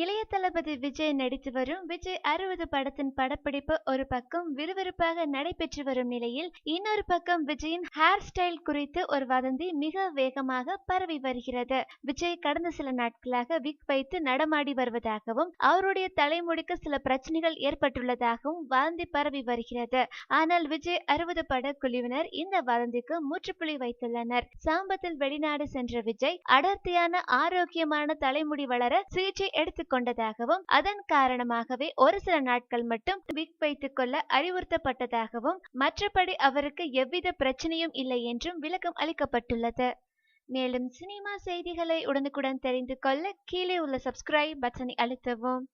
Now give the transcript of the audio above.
இளைய தளபதி விஜய் நடித்து வரும் விஜய் அறுபது படத்தின் படப்பிடிப்பு ஒரு பக்கம் விறுவிறுப்பாக நடைபெற்று வரும் நிலையில் இன்னொரு பக்கம் விஜயின் ஹேர் ஸ்டைல் குறித்து ஒரு வதந்தி மிக வேகமாக பரவி வருகிறது. விஜய் கடந்த சில நாட்களாக விக் வைத்து நடமாடி வருவதாகவும் அவருடைய தலைமுடிக்கு சில பிரச்சனைகள் ஏற்பட்டுள்ளதாகவும் வதந்தி பரவி வருகிறது. ஆனால் விஜய் அறுபது பட குழுவினர் இந்த வதந்திக்கு முற்றுப்புள்ளி வைத்துள்ளனர். சாம்பத்தில் வெளிநாடு சென்ற விஜய் அடர்த்தியான ஆரோக்கியமான தலைமுடி வளர சிகிச்சை கொண்டதாகவும் அதன் காரணமாகவே ஒரு சில நாட்கள் மட்டும் விக் வைத்துக் கொள்ள அறிவுறுத்தப்பட்டதாகவும் மற்றபடி அவருக்கு எவ்வித பிரச்சனையும் இல்லை என்றும் விளக்கம் அளிக்கப்பட்டுள்ளது. மேலும் சினிமா செய்திகளை உடனுக்குடன் தெரிந்து கொள்ள கீழே உள்ள சப்ஸ்கிரைப் பட்டனை அழுத்தவும்.